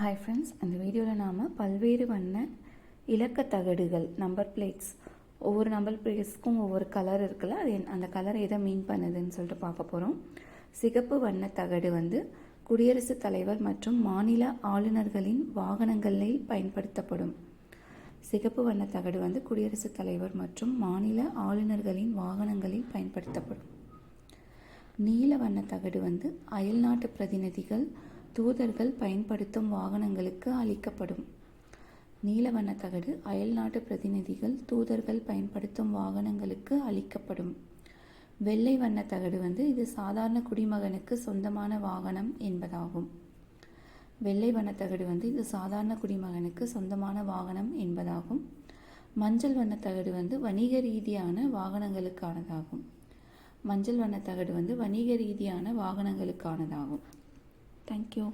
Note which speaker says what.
Speaker 1: Hi friends அந்த வீடியோவில் நாம் பல்வேறு வண்ண இலக்க தகடுகள் நம்பர் பிளேட்ஸ் ஒவ்வொரு நம்பர் பிளேட்ஸ்க்கும் ஒவ்வொரு கலர் இருக்குல்ல அது என்- அந்த கலர் எதை மீன் பண்ணுதுன்னு சொல்லிட்டு பார்க்க போகிறோம் சிகப்பு வண்ண தகடு வந்து குடியரசுத் தலைவர் மற்றும் மாநில ஆளுநர்களின் வாகனங்களில் பயன்படுத்தப்படும். சிகப்பு வண்ண தகடு வந்து குடியரசுத் தலைவர் மற்றும் மாநில ஆளுநர்களின் வாகனங்களில் பயன்படுத்தப்படும். நீல வண்ண தகடு வந்து அயல்நாட்டு பிரதிநிதிகள் தூதர்கள் பயன்படுத்தும் வாகனங்களுக்கு அளிக்கப்படும். நீல தகடு அயல்நாட்டு பிரதிநிதிகள் தூதர்கள் பயன்படுத்தும் வாகனங்களுக்கு அளிக்கப்படும். வெள்ளை வண்ண தகடு வந்து இது சாதாரண குடிமகனுக்கு சொந்தமான வாகனம் என்பதாகும். வெள்ளை வண்ண தகடு வந்து இது சாதாரண குடிமகனுக்கு சொந்தமான வாகனம் என்பதாகும். மஞ்சள் வண்ண தகடு வந்து வணிக ரீதியான வாகனங்களுக்கானதாகும். மஞ்சள் வண்ண தகடு வந்து வணிக ரீதியான வாகனங்களுக்கானதாகும். Thank you.